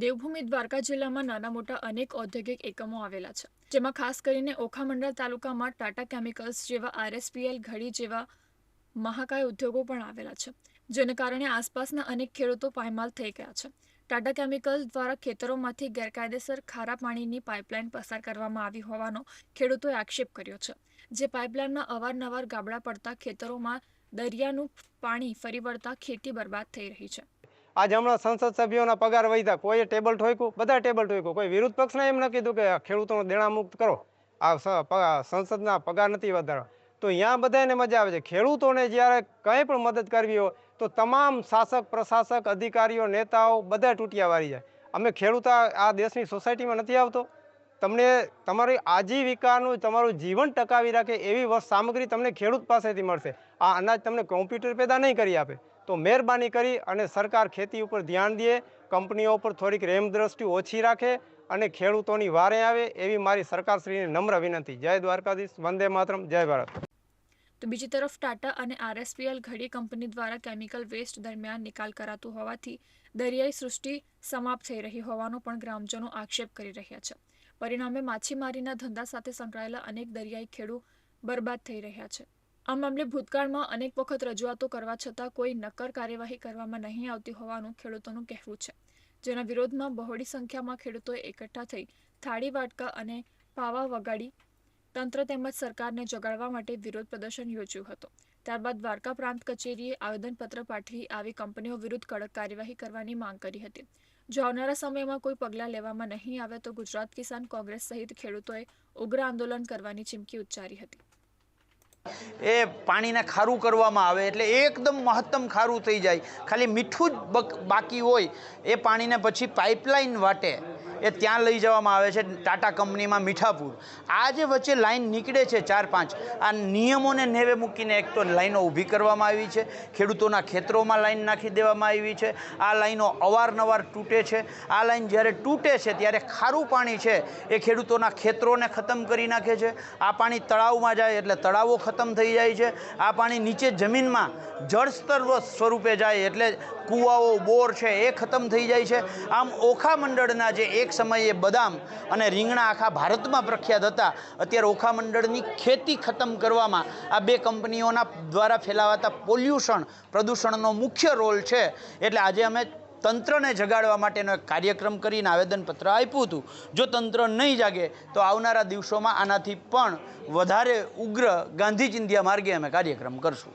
દેવભૂમિ દ્વારકા જિલ્લામાં નાના મોટા અનેક ઔદ્યોગિક એકમો આવેલા છે, જેમાં ખાસ કરીને ઓખામંડળ તાલુકામાં ટાટા કેમિકલ્સ જેવા આરએસપીએલ ઘડી જેવા મહાકાય ઉદ્યોગો પણ આવેલા છે, જેને કારણે આસપાસના અનેક ખેડૂતો પાયમાલ થઈ ગયા છે. ટાટા કેમિકલ્સ દ્વારા ખેતરોમાંથી ગેરકાયદેસર ખારા પાણીની પાઇપલાઇન પસાર કરવામાં આવી હોવાનો ખેડૂતોએ આક્ષેપ કર્યો છે, જે પાઇપલાઇનમાં અવારનવાર ગાબડા પડતા ખેતરોમાં દરિયાનું પાણી ફરી વળતા ખેતી બરબાદ થઈ રહી છે. આજે હમણાં સંસદ સભ્યોના પગાર વધ્યા, કોઈએ ટેબલ ઠોક્યું? બધા ટેબલ ઠોક્યું. કોઈ વિરોધ પક્ષને એમ ન કીધું કે ખેડૂતોનો દેણા મુક્ત કરો. આ સંસદના પગાર નથી વધારવા. તો અહીંયા બધાને મજા આવે છે. ખેડૂતોને જ્યારે કંઈ પણ મદદ કરવી હોય, તો તમામ શાસક, પ્રશાસક, અધિકારીઓ, નેતાઓ બધા તૂટ્યા વાળી જાય. અમે ખેડૂત આ દેશની સોસાયટીમાં નથી આવતો. તમને તમારી આજીવિકાનું, તમારું જીવન ટકાવી રાખે એવી સામગ્રી તમને ખેડૂત પાસેથી મળશે. આ અનાજ તમને કોમ્પ્યુટર પેદા નહીં કરી આપે. તો મહેરબાની કરી અને સરકાર ખેતી ઉપર ધ્યાન દે, કંપનીઓ ઉપર થોડીક રેમ દ્રષ્ટિ ઓછી રાખે અને ખેડૂતોની વારે આવે એવી મારી સરકારશ્રીની નમ્ર વિનંતી. જય દ્વારકાધીશ, વંદે માતરમ, જય ભારત. તો બીજી તરફ ટાટા અને આરએસપીએલ ઘડી કંપની દ્વારા કેમિકલ વેસ્ટ દરમિયાન નિકાલ કરાતું હોવાથી દરિયાઈ સૃષ્ટિ સમાપ્ત થઈ રહી હોવાનો પણ ગ્રામજનો આક્ષેપ કરી રહ્યા છે. પરિણામે માછીમારીના ધંધા સાથે સંકળાયેલા અનેક દરિયાઈ ખેડૂ બરબાદ થઈ રહ્યા છે. આ મામલે ભૂતકાળમાં અનેક વખત રજૂઆતો કરવા છતાં કોઈ નક્કર કાર્યવાહી કરવામાં નહીં આવતી હોવાનું ખેડૂતોનું કહેવું છે. જેના વિરોધમાં બહોળી સંખ્યામાં ખેડૂતોએ એકઠા થઈ થાળી વાટકા અને પાવા વગાડી તંત્ર તેમજ સરકારને જગાડવા માટે વિરોધ પ્રદર્શન યોજ્યું હતું. ત્યારબાદ દ્વારકા પ્રાંત કચેરીએ આવેદનપત્ર પાઠવી આવી કંપનીઓ વિરુદ્ધ કડક કાર્યવાહી કરવાની માંગ કરી હતી. જો આવનારા સમયમાં કોઈ પગલાં લેવામાં નહીં આવે તો ગુજરાત કિસાન કોંગ્રેસ સહિત ખેડૂતોએ ઉગ્ર આંદોલન કરવાની ચીમકી ઉચ્ચારી હતી. એ પાણીને ખારું કરવામાં આવે એટલે એકદમ મહત્તમ ખારું થઈ જાય. ખાલી મીઠું જ બક- હોય એ પાણીને પછી પાઇપલાઇન વાટે. એ ત્યાં લઈ જવામાં આવે છે ટાટા કંપનીમાં મીઠાપુર. આ જે વચ્ચે લાઈન નીકળે છે ચાર પાંચ, આ નિયમોને નેવે મૂકીને એક તો લાઈનો ઊભી કરવામાં આવી છે, ખેડૂતોના ખેતરોમાં લાઈન નાખી દેવામાં આવી છે, આ લાઈનો અવારનવાર તૂટે છે, આ લાઈન જ્યારે તૂટે છે ત્યારે ખારું પાણી છે એ ખેડૂતોના ખેતરોને ખતમ કરી નાખે છે, આ પાણી તળાવમાં જાય એટલે તળાવો ખતમ થઈ જાય છે, આ પાણી નીચે જમીનમાં જળસ્તર સ્વરૂપે જાય એટલે કૂવાઓ, બોર છે એ ખતમ થઈ જાય છે. આમ ઓખા મંડળના જે એક સમયે બદામ અને રીંગણા આખા ભારતમાં પ્રખ્યાત હતા. અત્યારે ઓખા મંડળની ખેતી ખતમ કરવામાં આ બે કંપનીઓના દ્વારા ફેલાવાતા પોલ્યુશન પ્રદૂષણનો મુખ્ય રોલ છે. એટલે આજે અમે તંત્રને જગાડવા માટેનો એક કાર્યક્રમ કરીને આવેદનપત્ર આપ્યું હતું. જો તંત્ર નહીં જાગે, તો આવનારા દિવસોમાં આનાથી પણ વધારે ઉગ્ર ગાંધી ચિંધ્યા માર્ગે અમે કાર્યક્રમ કરશું.